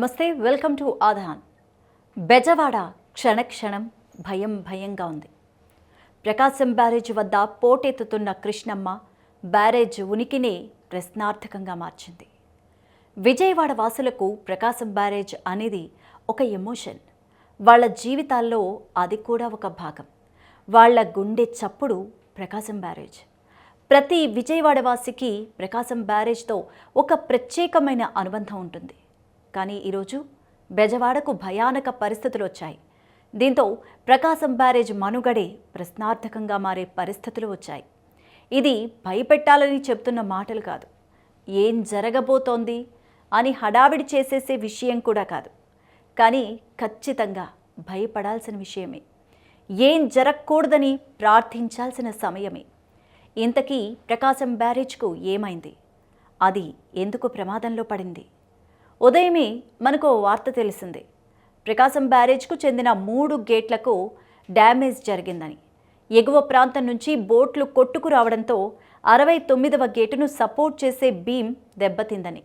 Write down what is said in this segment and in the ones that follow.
నమస్తే welcome to ఆధాన్. బెజవాడ క్షణక్షణం భయం భయంగా ఉంది. ప్రకాశం బ్యారేజ్ వద్ద పోటెత్తుతున్న కృష్ణమ్మ బ్యారేజ్ ఉనికినే ప్రశ్నార్థకంగా మార్చింది. విజయవాడ వాసులకు ప్రకాశం బ్యారేజ్ అనేది ఒక ఎమోషన్. వాళ్ళ జీవితాల్లో అది కూడా ఒక భాగం. వాళ్ళ గుండె చప్పుడు ప్రకాశం బ్యారేజ్. ప్రతి విజయవాడ వాసికి ప్రకాశం బ్యారేజ్తో ఒక ప్రత్యేకమైన అనుబంధం ఉంటుంది. కానీ ఈరోజు బెజవాడకు భయానక పరిస్థితులు వచ్చాయి దీంతో ప్రకాశం బ్యారేజ్ మనుగడే ప్రశ్నార్థకంగా మారే పరిస్థితులు వచ్చాయి. ఇది భయపెట్టాలని చెప్తున్న మాటలు కాదు. ఏం జరగబోతోంది అని హడావిడి చేసేసే విషయం కూడా కాదు. కానీ ఖచ్చితంగా భయపడాల్సిన విషయమే. ఏం జరగకూడదని ప్రార్థించాల్సిన సమయమే. ఇంతకీ ప్రకాశం బ్యారేజ్కు ఏమైంది? అది ఎందుకు ప్రమాదంలో పడింది? ఉదయమే మనకు ఓ వార్త తెలిసింది. ప్రకాశం బ్యారేజ్కు చెందిన మూడు గేట్లకు డ్యామేజ్ జరిగిందని. ఎగువ ప్రాంతం నుంచి బోట్లు కొట్టుకు రావడంతో అరవై తొమ్మిదవ గేటును సపోర్ట్ చేసే బీమ్ దెబ్బతిందని.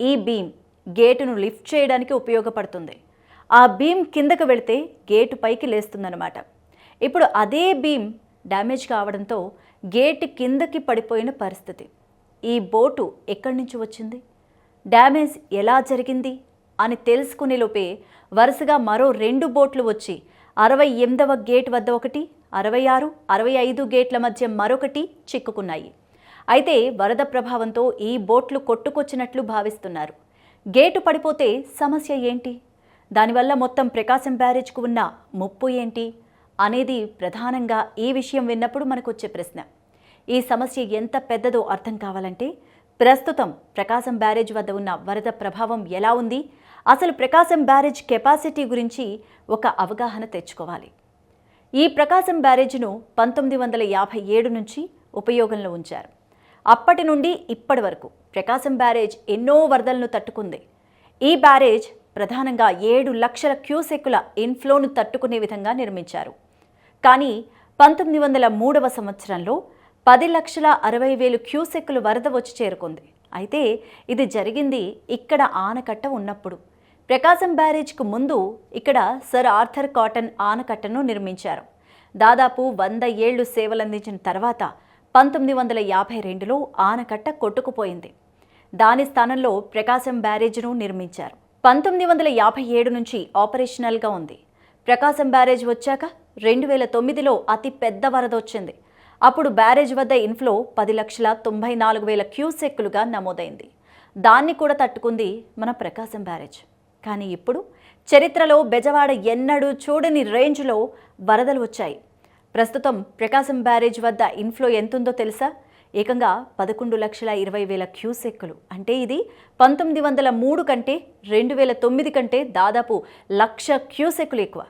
ఈ బీమ్ గేటును లిఫ్ట్ చేయడానికి ఉపయోగపడుతుంది. ఆ బీమ్ కిందకు వెళితే గేటు పైకి లేస్తుందన్నమాట. ఇప్పుడు అదే బీమ్ డ్యామేజ్ కావడంతో గేటు కిందకి పడిపోయిన పరిస్థితి. ఈ బోటు ఎక్కడి నుంచి వచ్చింది? డ్యామేజ్ ఎలా జరిగింది అని తెలుసుకునే లోపే వరుసగా మరో రెండు బోట్లు వచ్చి అరవై ఎనిమిదవ గేట్ వద్ద ఒకటి అరవై ఆరు అరవై ఐదు గేట్ల మధ్య మరొకటి చిక్కుకున్నాయి. అయితే వరద ప్రభావంతో ఈ బోట్లు కొట్టుకొచ్చినట్లు భావిస్తున్నారు. గేటు పడిపోతే సమస్య ఏంటి? దానివల్ల మొత్తం ప్రకాశం బ్యారేజ్కు ఉన్న ముప్పు ఏంటి? అనేది ప్రధానంగా ఈ విషయం విన్నప్పుడు మనకు వచ్చే ప్రశ్న. ఈ సమస్య ఎంత పెద్దదో అర్థం కావాలంటే ప్రస్తుతం ప్రకాశం బ్యారేజ్ వద్ద ఉన్న వరద ప్రభావం ఎలా ఉంది? అసలు ప్రకాశం బ్యారేజ్ కెపాసిటీ గురించి ఒక అవగాహన తెచ్చుకోవాలి. ఈ ప్రకాశం బ్యారేజ్ను పంతొమ్మిది వందల యాభై ఏడు నుంచి ఉపయోగంలో ఉంచారు. అప్పటి నుండి ఇప్పటి వరకు ప్రకాశం బ్యారేజ్ ఎన్నో వరదలను తట్టుకుంది. ఈ బ్యారేజ్ ప్రధానంగా ఏడు లక్షల క్యూసెక్కుల ఇన్ఫ్లోను తట్టుకునే విధంగా నిర్మించారు. కానీ పంతొమ్మిది వందల మూడవ సంవత్సరంలో పది లక్షల అరవై వేలు క్యూసెక్కులు వరద వచ్చి చేరుకుంది. అయితే ఇది జరిగింది ఇక్కడ ఆనకట్ట ఉన్నప్పుడు. ప్రకాశం బ్యారేజ్కు ముందు ఇక్కడ సర్ ఆర్థర్ కాటన్ ఆనకట్టను నిర్మించారు. దాదాపు వంద ఏళ్ళు సేవలందించిన తర్వాత పంతొమ్మిది వందల యాభై రెండులో ఆనకట్ట కొట్టుకుపోయింది. దాని స్థానంలో ప్రకాశం బ్యారేజ్ను నిర్మించారు. పంతొమ్మిది వందల యాభై ఏడు నుంచి ఆపరేషనల్గా ఉంది. ప్రకాశం బ్యారేజ్ వచ్చాక రెండు వేల తొమ్మిదిలో అతి పెద్ద వరద వచ్చింది. అప్పుడు బ్యారేజ్ వద్ద ఇన్ఫ్లో పది లక్షల తొంభై నాలుగు వేల క్యూసెక్కులుగా నమోదైంది. దాన్ని కూడా తట్టుకుంది మన ప్రకాశం బ్యారేజ్. కానీ ఇప్పుడు చరిత్రలో బెజవాడ ఎన్నడూ చూడని రేంజ్లో వరదలు వచ్చాయి. ప్రస్తుతం ప్రకాశం బ్యారేజ్ వద్ద ఇన్ఫ్లో ఎంతుందో తెలుసా? ఏకంగా పదకొండు లక్షల ఇరవై వేల క్యూసెక్కులు. అంటే ఇది పంతొమ్మిది వందల మూడు కంటే రెండు వేల తొమ్మిది కంటే దాదాపు లక్ష క్యూసెక్కులు ఎక్కువ.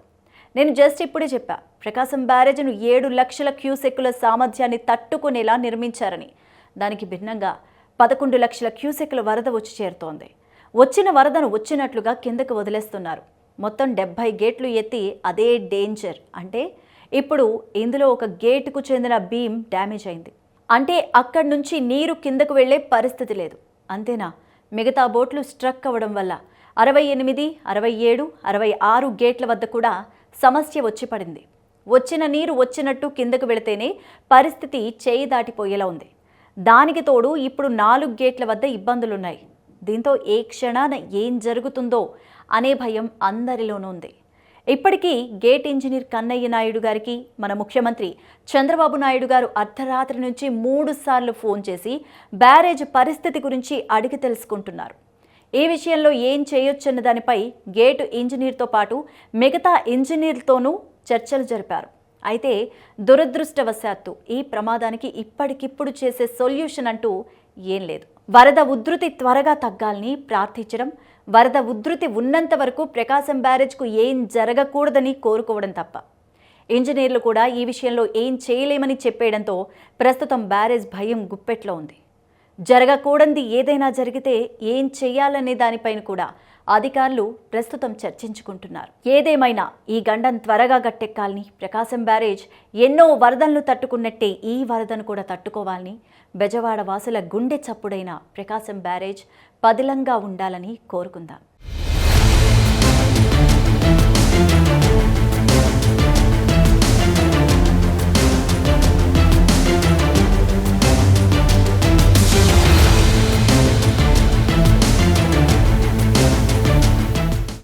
నేను జస్ట్ ఇప్పుడే చెప్పా ప్రకాశం బ్యారేజ్ను ఏడు లక్షల క్యూసెక్కుల సామర్థ్యాన్ని తట్టుకునేలా నిర్మించారని. దానికి భిన్నంగా పదకొండు లక్షల క్యూసెక్కుల వరద వచ్చి చేరుతోంది. వచ్చిన వరదను వచ్చినట్లుగా కిందకు వదిలేస్తున్నారు. మొత్తం డెబ్బై గేట్లు ఎత్తి అదే డేంజర్. అంటే ఇప్పుడు ఇందులో ఒక గేటుకు చెందిన బీమ్ డ్యామేజ్ అయింది. అంటే అక్కడి నుంచి నీరు కిందకు వెళ్ళే పరిస్థితి లేదు. అంతేనా? మిగతా బోట్లు స్ట్రక్ అవ్వడం వల్ల అరవై ఎనిమిది అరవై ఏడు అరవై ఆరు గేట్ల వద్ద కూడా సమస్య వచ్చి పడింది. వచ్చిన నీరు వచ్చినట్టు కిందకు వెళితేనే పరిస్థితి చేయి దాటిపోయేలా ఉంది. దానికి తోడు ఇప్పుడు నాలుగు గేట్ల వద్ద ఇబ్బందులున్నాయి. దీంతో ఏ క్షణాన ఏం జరుగుతుందో అనే భయం అందరిలోనూ ఉంది. ఇప్పటికీ గేట్ ఇంజనీర్ కన్నయ్య నాయుడు గారికి మన ముఖ్యమంత్రి చంద్రబాబు నాయుడు గారు అర్ధరాత్రి నుంచి మూడు సార్లు ఫోన్ చేసి బ్యారేజ్ పరిస్థితి గురించి అడిగి తెలుసుకుంటున్నారు. ఈ విషయంలో ఏం చేయొచ్చన్న దానిపై గేటు ఇంజనీర్తో పాటు మిగతా ఇంజనీర్తోనూ చర్చలు జరిపారు. అయితే దురదృష్టవశాత్తు ఈ ప్రమాదానికి ఇప్పటికిప్పుడు చేసే సొల్యూషన్ అంటూ ఏం లేదు. వరద ఉధృతి త్వరగా తగ్గాలని ప్రార్థించడం వరద ఉధృతి ఉన్నంత వరకు ప్రకాశం బ్యారేజ్కు ఏం జరగకూడదని కోరుకోవడం తప్ప. ఇంజనీర్లు కూడా ఈ విషయంలో ఏం చేయలేమని చెప్పేయడంతో ప్రస్తుతం బ్యారేజ్ భయం గుప్పెట్లో ఉంది. జరగకూడంది ఏదైనా జరిగితే ఏం చేయాలనే దానిపైన కూడా అధికారులు ప్రస్తుతం చర్చించుకుంటున్నారు. ఏదేమైనా ఈ గండం త్వరగా గట్టెక్కాలని ప్రకాశం బ్యారేజ్ ఎన్నో వరదలను తట్టుకున్నట్టే ఈ వరదను కూడా తట్టుకోవాలని బెజవాడ వాసుల గుండె చప్పుడైన ప్రకాశం బ్యారేజ్ పదిలంగా ఉండాలని కోరుకుందాం.